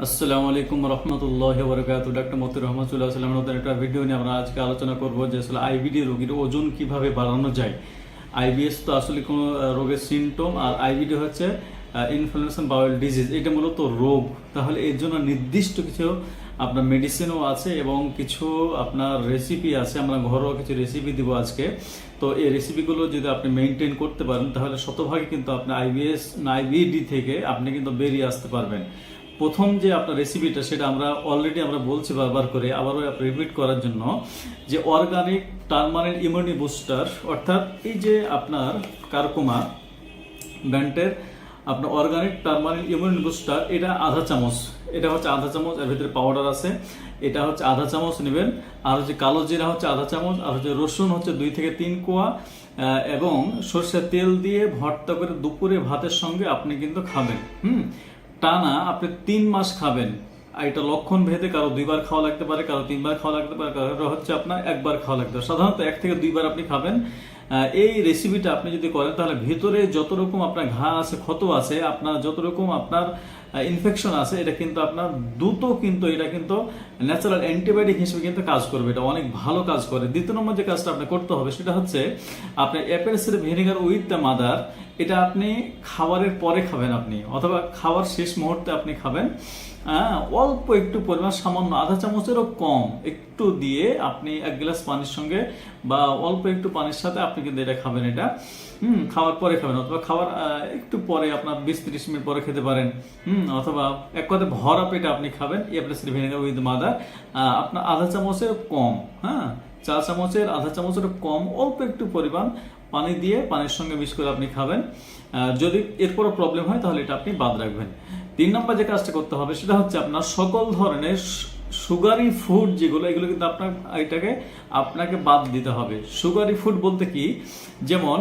আসসালামু আলাইকুম রহমতুল্লাহ বরকাত। ডাক্তার মতির রহমত চলে আসলাম নতুন একটা ভিডিও নিয়ে। আমরা আজকে আলোচনা করব যে আসলে আইবিডি রোগীর ওজন কীভাবে বাড়ানো যায়। আইবিএস তো আসলে কোনো রোগের সিমটম আর আইবিডি হচ্ছে ইনফ্লুয়েশন বাউল ডিজিজ এটা মূলত রোগ। তাহলে এর জন্য নির্দিষ্ট কিছু আপনার মেডিসিনও আছে এবং কিছু আপনার রেসিপি আছে। আমরা ঘরোয়া কিছু রেসিপি দিব আজকে। তো এই রেসিপিগুলো যদি আপনি মেনটেন করতে পারেন, তাহলে শতভাগে কিন্তু আপনি আইবিএস আইবিডি থেকে আপনি কিন্তু বেরিয়ে আসতে পারবেন। প্রথম যে আপনার রেসিপিটা সেটা আমরা অলরেডি আমরা বলছি বারবার করে, আবারও রিপিট করার জন্য, যে অর্গানিক টার্মারিন ইমিউনি বুস্টার অর্থাৎ এই যে আপনার কারকুমা ব্র্যান্ডের আপনার অর্গানিক টার্মারিন ইমিউনি বুস্টার এটা আধা চামচ, এটা হচ্ছে আধা চামচ, এর ভিতরে পাউডার আছে, এটা হচ্ছে আধা চামচ নেবেন, আর হচ্ছে কালো জিরা হচ্ছে আধা চামচ, আর হচ্ছে রসুন হচ্ছে দুই থেকে তিন কোয়া এবং সর্ষের তেল দিয়ে ভর্তা করে দুপুরে ভাতের সঙ্গে আপনি কিন্তু খাবেন, হুম? টানা আপনি তিন মাস খাবেন। আর এটা লক্ষণ ভেদে কারও দুইবার খাওয়া লাগতে পারে, কারও তিনবার খাওয়া লাগতে পারে, কারও হচ্ছে আপনার একবার খাওয়া লাগতে পারে। সাধারণত এক থেকে দুইবার আপনি খাবেন। এই রেসিপিটা আপনি যদি করেন, তাহলে ভেতরে যত রকম আপনার ঘা আছে, ক্ষত আছে, আপনার যত রকম আপনার ইনফেকশন আছে, এটা কিন্তু আপনার দ্রুত কিন্তু এটা কিন্তু ন্যাচারাল অ্যান্টিবায়োটিক হিসেবে কিন্তু কাজ করবে, এটা অনেক ভালো কাজ করে। দ্বিতীয় নম্বর যে কাজটা আপনি করতে হবে, সেটা হচ্ছে আপনি apple syrup vinegar with the mother এটা আপনি খাবারের পরে খাবেন আপনি, অথবা খাবার শেষ মুহূর্তে আপনি খাবেন। অল্প একটু পরিমাণ সামান্য আধা চামচেরও কম একটু দিয়ে আপনি এক গ্লাস পানির সঙ্গে বা অল্প একটু পানির সাথে আপনি কিন্তু এটা খাবেন এটা। হুম, খাওয়ার পরে খাবেন, অথবা খাওয়ার একটু পরে আপনার বিশ তিরিশ মিনিট পরে খেতে পারেন। হুম অথবা এক কথা ভরা পেটে আপনি খাবেন এপ্রেসিড ভিনেগার উইথ মাদার আপনার আধা চামচের কম হ্যাঁ? চা চামচের, আধা চামচের কম, অল্প একটু পরিমাণ পানি দিয়ে পানির সঙ্গে মিক্স করে আপনি খাবেন। যদি এরপরও প্রবলেম হয়, তাহলে এটা আপনি বাদ রাখবেন। তিন নম্বর যে কাজটা করতে হবে, সেটা হচ্ছে আপনার সকল ধরনের সুগারি ফুড যেগুলো, এগুলো কিন্তু আপনার, এটাকে আপনাকে বাদ দিতে হবে। সুগারি ফুড বলতে কি? যেমন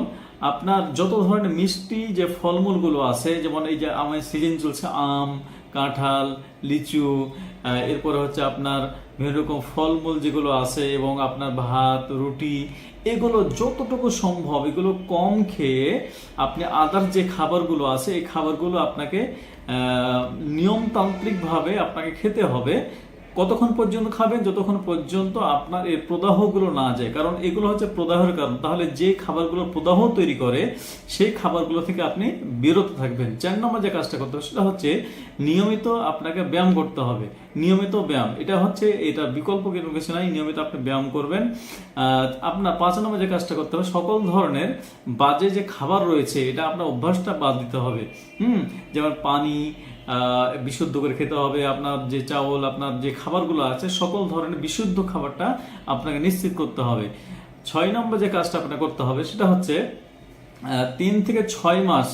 আপনার যত ধরনের মিষ্টি যে ফলমূলগুলো আছে, যেমন এই যে আমার সিজন চলছে আম, কাঁঠাল, লিচু এরপরে হচ্ছে আপনার বিভিন্ন রকম ফলমূল যেগুলো আছে এবং আপনার ভাত, রুটি, এগুলো যতটুকু সম্ভব, এগুলো কম খেয়ে আপনি আদার যে খাবারগুলো আছে, এই খাবারগুলো আপনাকে নিয়মতান্ত্রিকভাবে আপনাকে খেতে হবে। কতক্ষণ পর্যন্ত খাবেন, যতক্ষণ পর্যন্ত আপনার এই প্রদাহগুলো না যায়। কারণ এগুলো হচ্ছে প্রদাহের কারণ। তাহলে যে খাবারগুলো প্রদাহ তৈরি করে, সেই খাবারগুলো থেকে আপনি বিরত থাকবেন। চার নম্বর যে কাজটা করতে হবে, সেটা হচ্ছে নিয়মিত আপনাকে ব্যায়াম করতে হবে। নিয়মিত ব্যায়াম। এটা হচ্ছে, এটা বিকল্প কোনো কিছু নাই, নিয়মিত আপনি ব্যায়াম করবেন। আপনার পাঁচ নম্বর যে কাজটা করতে হবে, সকল ধরনের বাজে যে খাবার রয়েছে, এটা আপনার অভ্যাসটা বাদ দিতে হবে। হুম? যেমন পানি বিশুদ্ধ করে খেতে হবে, আপনার যে চাউল, আপনার যে খাবারগুলো আছে, সকল ধরনের বিশুদ্ধ খাবারটা আপনাকে নিশ্চিত করতে হবে। ছয় নম্বর যে কাজটা আপনাকে করতে হবে, সেটা হচ্ছে তিন থেকে ছয় মাস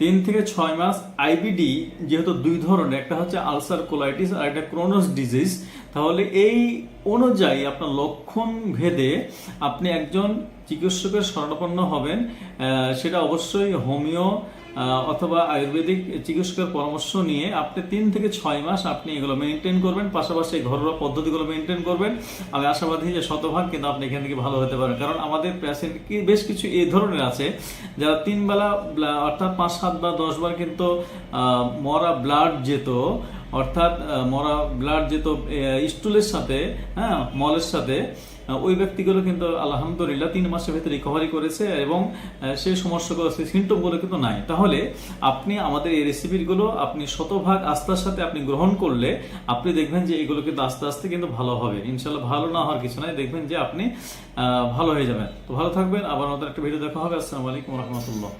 তিন থেকে ছয় মাস আইবিডি যেহেতু দুই ধরনের, একটা হচ্ছে আলসার কোলাইটিস আর একটা ক্রোনস ডিজিজ, তাহলে এই অনুযায়ী আপনার লক্ষণ ভেদে আপনি একজন চিকিৎসকের শরণাপন্ন হবেন। সেটা অবশ্যই হোমিও অথবা আয়ুর্বেদিক চিকিৎসকের পরামর্শ নিয়ে আপনি তিন থেকে ছয় মাস আপনি এগুলো মেনটেন করবেন, পাশাপাশি ঘরোয়া পদ্ধতিগুলো মেনটেন করবেন। আমি আশাবাদী যে শতভাগ কিন্তু আপনি এখান থেকে ভালো হতে পারেন। কারণ আমাদের পেশেন্ট কি, বেশ কিছু এই ধরনের আছে, যারা তিনবেলা অর্থাৎ পাঁচ, সাত বা দশ বার কিন্তু মরা ব্লাড যেত অর্থাৎ মরা ব্লাড যেত স্টুলের সাথে হ্যাঁ মলের সাথে ওই ব্যক্তিগুলো কিন্তু আলহামদুলিল্লাহ তিন মাসের ভিতরে রিকভারি করেছে এবং সেই সমস্যাগুলো সেই সিমটমগুলো কিন্তু নাই। তাহলে আপনি আমাদের এই রেসিপিগুলো আপনি শতভাগ আস্থার সাথে আপনি গ্রহণ করলে আপনি দেখবেন যে এগুলো কিন্তু আস্তে আস্তে কিন্তু ভালো হবে। ইনশাল্লাহ ভালো না হওয়ার কিছু নাই। দেখবেন যে আপনি ভালো হয়ে যাবেন। তো ভালো থাকবেন। আবার আমাদের একটা ভিডিও দেখা হবে। আসসালামু আলাইকুম রহমতুল্লাহ।